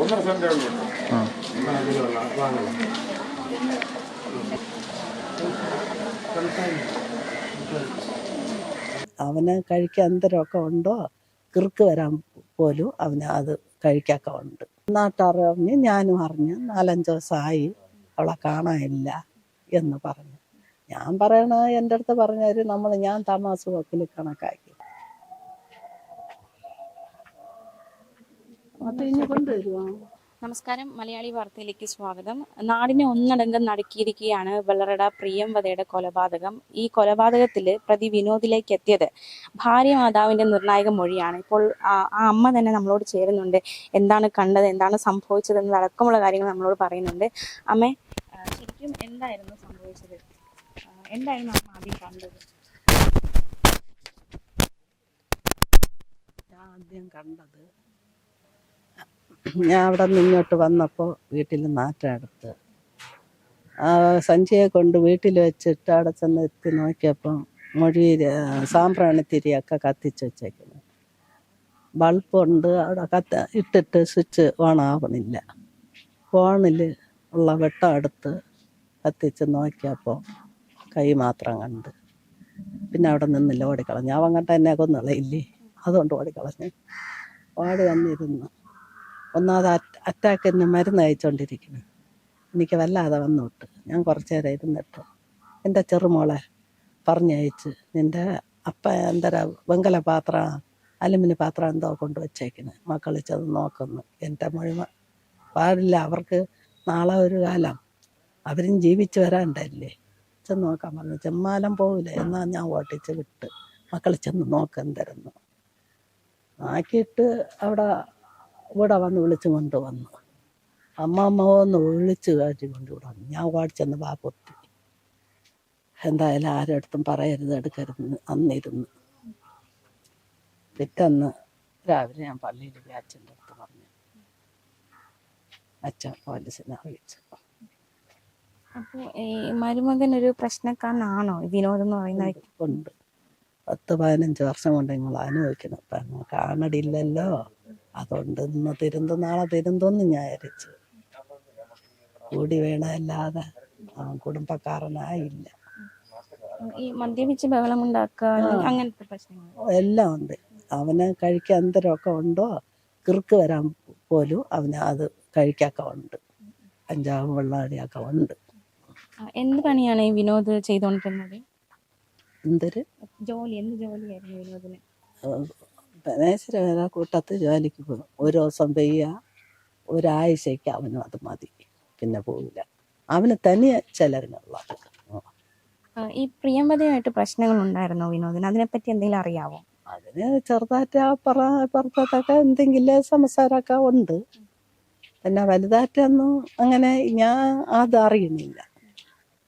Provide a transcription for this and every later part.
ഒന്നര സെന്റേ അവന് കഴിക്കാൻ അന്തരമൊക്കെ ഉണ്ടോ? കിർക്ക് വരാൻ പോലും അവന് അത് കഴിക്കൊക്കെ ഉണ്ട്. നാട്ടറിഞ്ഞ് ഞാനും അറിഞ്ഞ് നാലഞ്ച് ദിവസമായി അവളെ കാണാനില്ല എന്ന് പറഞ്ഞു. ഞാൻ പറയണ എന്റെ അടുത്ത് പറഞ്ഞാൽ നമ്മൾ ഞാൻ താമസ വക്കിൽ കണക്കാക്കി അത് ഇനി കൊണ്ടുവരുമോ നമസ്കാരം. മലയാളി വാർത്തയിലേക്ക് സ്വാഗതം. നാടിനെ ഒന്നടങ്കം നടുക്കിയിരിക്കുകയാണ് വെള്ളറട പ്രിയംവദയുടെ കൊലപാതകം. ഈ കൊലപാതകത്തിൽ പ്രതി വിനോദിലേക്ക് എത്തിയത് ഭാര്യ മാതാവിന്റെ നിർണായക മൊഴിയാണ്. ഇപ്പോൾ ആ അമ്മ തന്നെ നമ്മളോട് ചേരുന്നുണ്ട്. എന്താണ് കണ്ടത്? എന്താണ് സംഭവിച്ചത്? എന്നതടക്കമുള്ള കാര്യങ്ങൾ നമ്മളോട് പറയുന്നുണ്ട്. അമ്മേ ശരിക്കും എന്തായിരുന്നു സംഭവിച്ചത്? എന്തായിരുന്നു അമ്മ ആദ്യം കണ്ടത്? ഞാൻ ആദ്യം കണ്ടത് ഞാൻ അവിടെ നിന്ന് ഇങ്ങോട്ട് വന്നപ്പോൾ വീട്ടിൽ ആ സഞ്ചിയെ കൊണ്ട് വീട്ടിൽ വെച്ചിട്ട് അവിടെ ചെന്ന് എത്തി നോക്കിയപ്പം മൊഴി സാമ്പ്രാണിത്തിരിയൊക്കെ കത്തിച്ച് വെച്ചേക്കുന്നു. ബൾബുണ്ട് അവിടെ കത്ത് ഇട്ടിട്ട് സ്വിച്ച് ഓൺ ആവണില്ല. ഫോണിൽ ഉള്ള വെട്ടം എടുത്ത് കത്തിച്ച് നോക്കിയപ്പോൾ കൈ മാത്രം കണ്ട്. പിന്നെ അവിടെ നിന്നില്ല ഓടിക്കളഞ്ഞു അവൻ കണ്ട എന്നെ കൊന്നുള്ളയില്ലേ അതുകൊണ്ട് ഓടിക്കളഞ്ഞു ഓടി വന്നിരുന്നു. ഒന്നാമത് അറ്റാക്ക് അറ്റാക്കിന് മരുന്ന് അയച്ചുകൊണ്ടിരിക്കുന്നു എനിക്ക് വല്ലാതെ വന്നോട്ട്. ഞാൻ കുറച്ച് നേരം ഇരുന്നിട്ട്. എന്റെ ചെറുമോളെ പറഞ്ഞയച്ച് നിന്റെ അപ്പ എന്തരാ വെങ്കല പാത്രം അലുമിനി പാത്രം എന്തോ കൊണ്ട് വച്ചേക്കുന്നത് മക്കൾ ചെന്ന് നോക്കുന്നു. എന്റെ മുഴുവൻ പാടില്ല. അവർക്ക് നാളെ ഒരു കാലം. അവരും ജീവിച്ച് വരാണ്ടല്ലേ? ചെന്ന് നോക്കാൻ പറഞ്ഞു. ചെമ്മാലം പോവില്ല? എന്നാൽ ഞാൻ ഓട്ടിച്ച് വിട്ട് മക്കൾ ചെന്ന് നോക്കാൻ തരുന്നു ആക്കിയിട്ട് അവിടെ ഇവിടെ വന്ന് വിളിച്ചു കൊണ്ടുവന്നു. അമ്മമ്മ ഒന്ന് വിളിച്ച് കാറ്റി കൊണ്ടുവിടെ വന്നു ഞാൻ ഓടിച്ചെന്ന് വാ പൊത്തി. എന്തായാലും ആരടുത്തും പറയരുത് എടുക്കരുത് അന്നിരുന്ന്. പിറ്റന്ന് രാവിലെ ഞാൻ പള്ളിയിൽ പോയി അച്ഛന്റെ അടുത്ത് പറഞ്ഞു. അച്ഛൻ പോലീസിനെ അറിയിച്ചു അപ്പോൾ ഈ മരുമകൻ ഒരു പ്രശ്നക്കാരനാണോ? വിനോദ് എന്ന് പറയുന്ന വ്യക്തി? ഉണ്ട് പത്ത് പതിനഞ്ച് വർഷം കൊണ്ട് നിങ്ങൾ അനുഭവിക്കണം ഇപ്പം കാണടില്ലല്ലോ. അതുകൊണ്ട് ഇന്ന് തിരുന്തും നാളെ തിരുന്തൊന്നും ഞാൻ വിചാരിച്ചു. കൂടി വേണമല്ലാതെ അവൻ കുടുംബക്കാരനായില്ല. ഈ മദ്യപിച്ച് ബഹളം ഉണ്ടാക്കുക അങ്ങനത്തെ പ്രശ്നങ്ങൾ എല്ലാം ഉണ്ട്. അവന് കഴിക്കാൻ എന്തരമൊക്കെ ഉണ്ടോ കിറുക്ക് വരാൻ പോലും അവന് അത് കഴിക്കൊക്കെ ഉണ്ട്. അഞ്ചാവും വെള്ളാടിയൊക്കെ ഉണ്ട്. എന്ത് പണിയാണ് ഈ വിനോദ് ചെയ്തുകൊണ്ടിരുന്നത്? എന്തൊരു? ജോലി എന്ത് ജോലിയായിരുന്നു വിനോദിന്? മേശര വരെ കൂട്ടത്ത് ജോലിക്ക് പോകും ഒരു ദിവസം പെയ്യുക ഒരാഴ്ചയ്ക്ക് അവനും അത് മതി. പിന്നെ പോവില്ല. അവന് തനിയെ ചിലവിനുള്ളത്. ആ, ഈ പ്രിയമ്പതയുമായിട്ട് പ്രശ്നങ്ങൾ ഉണ്ടായിരുന്നോ വിനോദിന്? അതിനെപ്പറ്റി എന്തെങ്കിലും അറിയാവോ? അതിന് ചെറുതായിട്ട് പറ പുറത്തൊക്കെ എന്തെങ്കിലും സംസാരമൊക്കെ ഉണ്ട്. പിന്നെ വലുതായിട്ടൊന്നും അങ്ങനെ ഞാൻ അത് അറിയുന്നില്ല.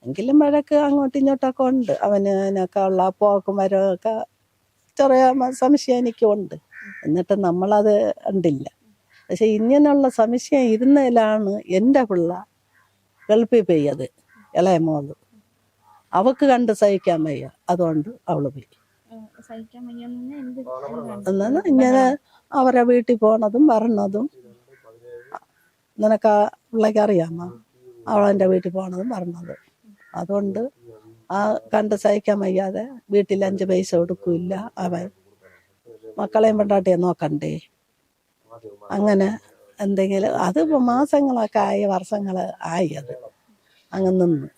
എങ്കിലും വഴക്ക് അങ്ങോട്ടും ഇങ്ങോട്ടൊക്കെ ഉണ്ട്. അവന് അതിനൊക്കെ ഉള്ള പോക്കും വരവൊക്കെ ചെറിയ മ- സംശയം എനിക്കുണ്ട്. എന്നിട്ട് നമ്മളത് കണ്ടില്ല. പക്ഷെ ഇങ്ങനെയുള്ള സംശയം ഇരുന്നതിലാണ് എന്റെ പിള്ള ഗൾഫിൽ പെയ്യത് ഇളയ മോൾ. അവക്ക് കണ്ട് സഹിക്കാൻ വയ്യ. അതുകൊണ്ട് അവൾ പോയി. എന്നാ ഇങ്ങനെ അവരെ വീട്ടിൽ പോണതും വരണതും. നിനക്ക് ആ പിള്ളേക്ക് അറിയാമോ? അവളെന്റെ വീട്ടിൽ പോണതും വരണതും. അതുകൊണ്ട് ആ കണ്ട് സഹിക്കാൻ വയ്യാതെ വീട്ടിൽ അഞ്ച് പൈസ കൊടുക്കില്ല അവൻ. മക്കളെയും പെണ്ടാട്ടിയെ നോക്കണ്ടേ? അങ്ങനെ എന്തെങ്കിലും അത് മാസങ്ങളൊക്കെ ആയി വർഷങ്ങൾ ആയി അത്. അങ്ങ് നിന്ന്.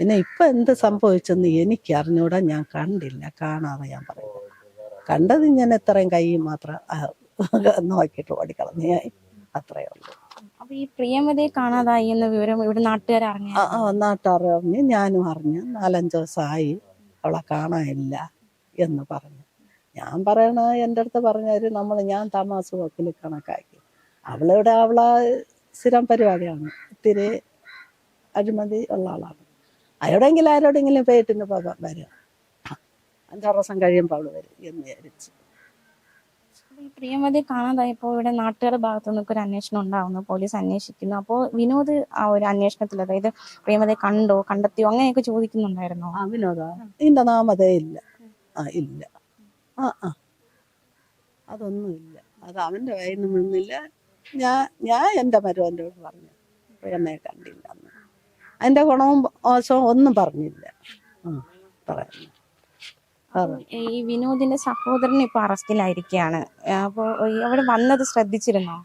പിന്നെ ഇപ്പം എന്ത് സംഭവിച്ചെന്ന് എനിക്ക് അറിഞ്ഞൂടാ ഞാൻ കണ്ടില്ല കാണാതെ ഞാൻ പറയുന്നത് കണ്ടത് ഞാൻ എത്രയും കൈ മാത്രം നോക്കിയിട്ട് ഓടിക്കളഞ്ഞായി അത്രയേ ഉള്ളൂ. അപ്പൊ ഈ പ്രിയമതയെ കാണാതായി എന്ന വിവരം ഇവിടെ നാട്ടുകാർ അറിഞ്ഞ ആ അറിഞ്ഞു ഞാനും അറിഞ്ഞു. നാലഞ്ച് ദിവസമായി അവളെ കാണാനില്ല എന്ന് പറഞ്ഞു. ഞാൻ പറയണ എന്റെ അടുത്ത് പറഞ്ഞവര് നമ്മൾ ഞാൻ തമാസ വക്കിൽ കണക്കാക്കി. അവളിവിടെ അവളെ സ്ഥിരം പരിപാടിയാണ്. ഇത്തിരി അഴിമതി ഉള്ള ആളാണ്. അയോടെങ്കിലും ആരോടെങ്കിലും പേറ്റിന് വരും അഞ്ചാറ് ദിവസം കഴിയുമ്പോൾ അവൾ വരും എന്ന് വിചാരിച്ചു. ഈ പ്രിയമതയെ കാണാതായപ്പോൾ ഇവിടെ നാട്ടുകാരുടെ ഭാഗത്തു നിന്നൊക്കെ ഒരു അന്വേഷണം ഉണ്ടാവുന്നു. പോലീസ് അന്വേഷിക്കുന്നു. അപ്പോൾ വിനോദ് ആ ഒരു അന്വേഷണത്തിൽ അതായത് പ്രിയമതയെ കണ്ടോ കണ്ടെത്തിയോ അങ്ങനെയൊക്കെ ചോദിക്കുന്നുണ്ടായിരുന്നോ? ആ വിനോദ? ഇതിന്റെ നാമതേ ഇല്ല. ആ ഇല്ല. ആ ആ. അതൊന്നുമില്ല അത് അവന്റെ കയ്യിൽ നിന്നില്ല ഞാൻ ഞാൻ എന്റെ മരുവനോട് പറഞ്ഞു. പ്രിയമ്മയെ കണ്ടില്ല അതിന്റെ ഗുണവും മോശവും ഒന്നും പറഞ്ഞില്ല. ആ പറയുന്നു. ഈ വിനോദിന്റെ സഹോദരൻ ഇപ്പൊ അറസ്റ്റിലായിരിക്കുകയാണ് അപ്പോൾ അവിടെ വന്നത് ശ്രദ്ധിച്ചിരുന്നോ?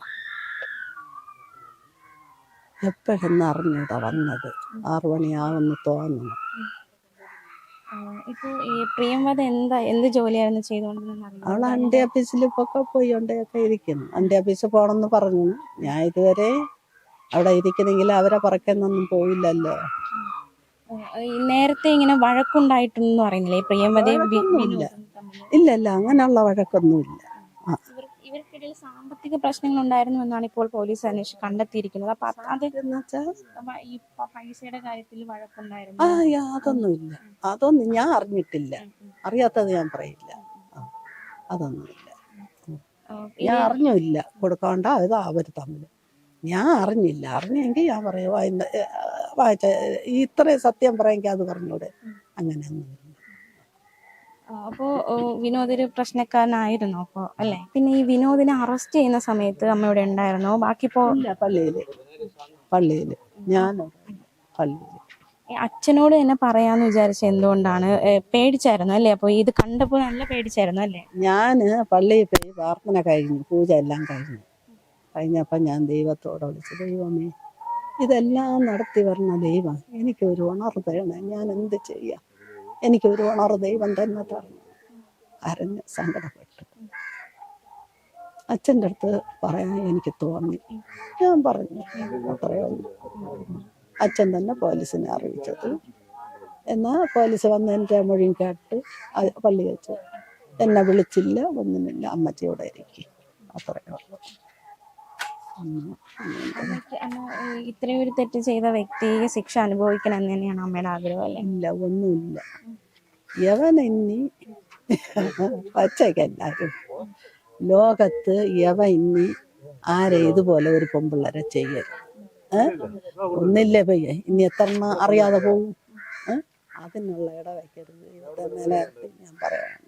എപ്പോഴെന്ന് അറിഞ്ഞൂടാ വന്നത്? ആറു മണിയാവെന്ന് തോന്നുന്നു ഇപ്പൊ ഈ പ്രിയംവദ എന്താ എന്ത് ജോലിയായിരുന്നു ചെയ്തുകൊണ്ടിരുന്നത് അവൾ അണ്ടി ഓഫീസിൽ ഒക്കെ പോയിക്കൊണ്ടൊക്കെ ഇരിക്കുന്നു. അണ്ടി ഓഫീസിൽ പോകണമെന്ന് പറഞ്ഞു. ഞാൻ ഇതുവരെ അവിടെ ഇരിക്കുന്നെങ്കിൽ അവരെ പറക്കുന്നൊന്നും പോയില്ലല്ലോ. നേരത്തെ ഇങ്ങനെ വഴക്കുണ്ടായിട്ടൊന്നും പറയുന്നില്ലേ? പ്രിയമതേ? ഇല്ല. ഇല്ല അങ്ങനെയുള്ള വഴക്കൊന്നുമില്ല. ഇവർക്കിടയിൽ സാമ്പത്തിക പ്രശ്നങ്ങൾ ഉണ്ടായിരുന്നു എന്നാണ് ഇപ്പോൾ പോലീസ് അന്വേഷിച്ച് കണ്ടെത്തിയിരിക്കുന്നത്. അപ്പൊ അത് അത് ഈ പൈസയുടെ കാര്യത്തിൽ വഴക്കുണ്ടായിരുന്നു. അതൊന്നുമില്ല. അതൊന്നും ഞാൻ അറിഞ്ഞിട്ടില്ല. അറിയാത്തത് ഞാൻ പറയില്ല. അതൊന്നുമില്ല. ഞാൻ അറിഞ്ഞില്ല കൊടുക്കാണ്ട ഇത് അവർ തമ്മിൽ ഞാൻ അറിഞ്ഞില്ല. അറിഞ്ഞെങ്കിൽ ഞാൻ പറയും അതിന്റെ വായിച്ച ഇത്രയും സത്യം പറയാമെങ്കിൽ അത് പറഞ്ഞൂടെ. അങ്ങനെ അപ്പോ ഓ, വിനോദ് ഒരു പ്രശ്നക്കാരനായിരുന്നു അപ്പോ അല്ലെ? പിന്നെ ഈ വിനോദിനെ അറസ്റ്റ് ചെയ്യുന്ന സമയത്ത് അമ്മ ഇവിടെ ഉണ്ടായിരുന്നോ? ബാക്കി ഇപ്പോ ഇല്ല പള്ളിയിൽ. പള്ളിയിൽ. ഞാൻ പള്ളിയിൽ. അച്ഛനോട് തന്നെ പറയാന്ന് വിചാരിച്ച എന്തുകൊണ്ടാണ്? പേടിച്ചായിരുന്നു അല്ലേ? അപ്പൊ ഇത് കണ്ടപ്പോൾ നല്ല പേടിച്ചായിരുന്നു അല്ലേ? ഞാൻ പള്ളിയിൽ പോയി പ്രാർത്ഥന കഴിഞ്ഞു പൂജ എല്ലാം കഴിഞ്ഞു. കഴിഞ്ഞപ്പോൾ ഞാൻ ദൈവത്തോട് വിളിച്ചു ദൈവമേ ഇതെല്ലാം നടത്തി വരുന്ന ദൈവം എനിക്കൊരു ഉണർവ് തരണേ ഞാൻ എന്ത് ചെയ്യാം? എനിക്കൊരു ഉണർവ് ദൈവം തന്നെ തരണം. കരഞ്ഞ് സങ്കടപ്പെട്ടു. അച്ഛന്റെ അടുത്ത് പറയാൻ എനിക്ക് തോന്നി. ഞാൻ പറഞ്ഞു അത്രയേ അച്ഛൻ തന്നെ പോലീസിനെ അറിയിച്ചത്. എന്നാൽ പോലീസ് വന്ന് എന്റെ മൊഴിയും കേട്ട് പള്ളി വെച്ചു. എന്നെ വിളിച്ചില്ല ഒന്നുമില്ല അമ്മച്ചിയോടെ ഇരിക്കും. അത്രയേ ഉള്ളൂ. അമ്മ ഇത്രയും ഒരു തെറ്റ് ചെയ്ത വ്യക്തി ശിക്ഷ അനുഭവിക്കണം എന്ന് തന്നെയാണ് അമ്മയുടെ ആഗ്രഹം അല്ലേ? ഇല്ല ഒന്നുമില്ല. യവൻ പച്ചക്കെല്ലാരും. ലോകത്ത് യവ ഇന്നി ആരെ ഇതുപോലെ ഒരു പെമ്പിള്ളരെ ചെയ്യരുത്? ഒന്നില്ലേ പയ്യെ? ഇനി എത്ര അറിയാതെ പോവും ഏ? അതിനുള്ള ഇട വയ്ക്കരുത് ഞാൻ പറയാണ്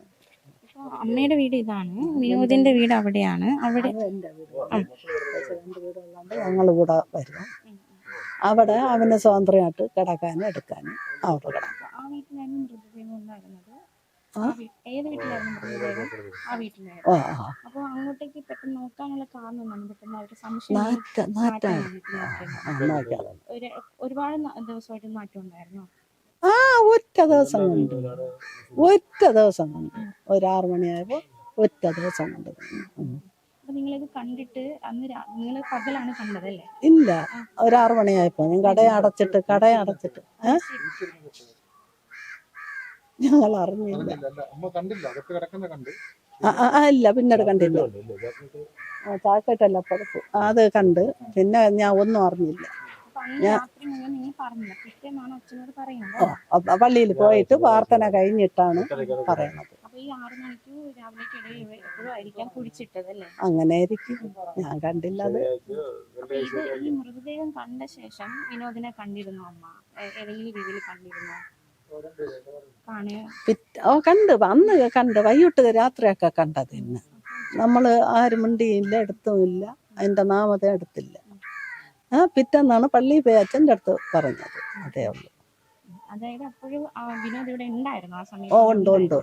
അമ്മയുടെ വീട് ഇതാണ്. വിനോദിന്റെ വീട് അവിടെയാണ്. അവിടെ വീടുള്ളതുകൊണ്ട് ഞങ്ങൾ കൂടെ വരും അവിടെ അവന് സ്വാതന്ത്ര്യമായിട്ട് കിടക്കാനും എടുക്കാനും അവിടെ കിടക്കാം. ഒരു ഒരുപാട് ദിവസമായിട്ട് മാറ്റം ഉണ്ടായിരുന്നു? ആ ഒറ്റ ദിവസം കൊണ്ട്. ഒറ്റ ദിവസം കൊണ്ട്. ഒരാറ് മണിയായപ്പോൾ ഒറ്റ ദിവസം കൊണ്ട്. നിങ്ങളിത് കണ്ടിട്ട് അന്ന് നിങ്ങൾ പകലാണ് കണ്ടത് ഇല്ല. ഇല്ല ഒരാറ് മണിയായപ്പോ ഞാൻ കട അടച്ചിട്ട് കട അടച്ചിട്ട്. ഞങ്ങൾ അറിഞ്ഞില്ല. അമ്മ കണ്ടില്ല. അതൊക്കെ കിടക്കുന്ന കണ്ട്. ആ, ഇല്ല. പിന്നീട് കണ്ടില്ല. ആ, ചാക്കട്ടല്ല പുറത്ത്. അത് കണ്ട്. പിന്നെ ഞാൻ ഒന്നും അറിഞ്ഞില്ല. പള്ളിയിൽ പോയിട്ട് പ്രാർത്ഥന കഴിഞ്ഞിട്ടാണ് പറയണത് ആറു മണിക്ക് രാവിലേക്കിടയിൽ എപ്പോഴും ആയിരിക്കാം കുഴിച്ചിട്ടതല്ലേ? അങ്ങനെ ആയിരിക്കും ഞാൻ കണ്ടില്ല അത് അപ്പൊ ഇത് ഈ മൃതദേഹം കണ്ട ശേഷം വിനോദിനെ കണ്ടിരുന്നു അമ്മ? ഏ- ഏതെങ്കിലും രീതിയിൽ കണ്ടിരുന്നു? കാണുക. പിറ്റ ഓ കണ്ട്. അന്ന് കണ്ട്. വൈകിട്ട് രാത്രിയൊക്കെ കണ്ടത് ഇന്ന്. നമ്മൾ ആരും മിണ്ടിയില്ല എടുത്തുമില്ല അതിന്റെ നാമതേ എടുത്തില്ല. ആ പിറ്റെന്നാണ് പള്ളി പോയി അച്ഛന്റെ അടുത്ത് പറഞ്ഞത്. അതേ ഉള്ളൂ. അതായത് അപ്പോഴും ആ വിനോദ് ഇവിടെ ഉണ്ടായിരുന്നു ആ ഓ സമയത്ത് ഉണ്ട് ഉണ്ട്.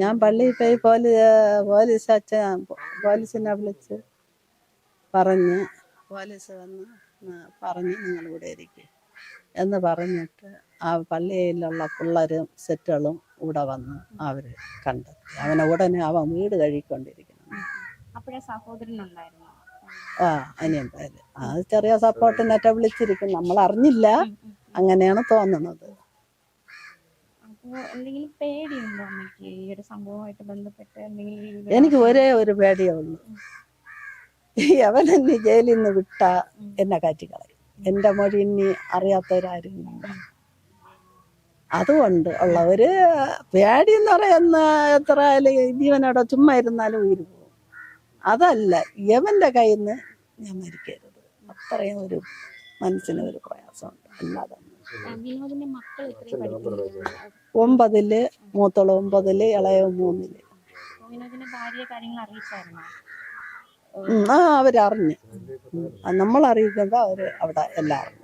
ഞാൻ പള്ളിയിൽ പോയി പോലീ പോലീസ് അച്ഛൻ പോലീസിനെ വിളിച്ച് പറഞ്ഞ് പോലീസ് വന്ന് പറഞ്ഞ് നിങ്ങൾ ഇവിടെ ഇരിക്കും. എന്ന് പറഞ്ഞിട്ട് ആ പള്ളിയിലുള്ള പിള്ളേരും സെറ്റുകളും ഇവിടെ വന്ന് അവർ കണ്ടെത്തി അവനെ ഉടനെ അവൻ വീട് കഴിക്കൊണ്ടിരിക്കണം ആ അനിയൻ പേര് ആ ചെറിയ സപ്പോർട്ടിനൊക്കെ വിളിച്ചിരിക്കും നമ്മൾ അറിഞ്ഞില്ല അങ്ങനെയാണ് തോന്നുന്നത്. എന്തെങ്കിലും പേടിയുണ്ടോ അമ്മയ്ക്ക്? ഈ ഒരു സംഭവമായിട്ട് ബന്ധപ്പെട്ട് എന്തെങ്കിലും രീതിയിൽ എനിക്ക് ഒരേ ഒരു പേടിയേ ഉള്ളൂ. അവൻ എന്നെ ജയിലിൽ നിന്ന് വിട്ട എന്നെ കാറ്റിക്കളയും എന്റെ മൊഴി ഇനി അറിയാത്തവരാരും ഇല്ല. അതുകൊണ്ട് ഉള്ള ഒരു പേടി എന്ന് പറയുന്ന എത്ര ജീവനോടെ ചുമ്മാ ഇരുന്നാലും ഉയിര് പോകും. അതല്ല യവന്റെ കയ്യിൽ നിന്ന് ഞാൻ മരിക്കരുത്. അത്രയും ഒരു മനസ്സിന് ഒരു പ്രയാസമുണ്ട്. അല്ലാതെ വിനോദിന്റെ മക്കൾ പഠിക്കുന്നത്? ഒമ്പതിൽ മൂത്തോൾ ഒമ്പതിൽ ഇളയ മൂന്നിൽ. വിനോദിന്റെ ഭാര്യ കാര്യങ്ങൾ അറിയിച്ചായിരുന്നു? ഉം, ആ അവരറിഞ്ഞ്. നമ്മൾ അറിയിക്കുമ്പോൾ അവർ അവിടെ എല്ലാം അറിഞ്ഞു.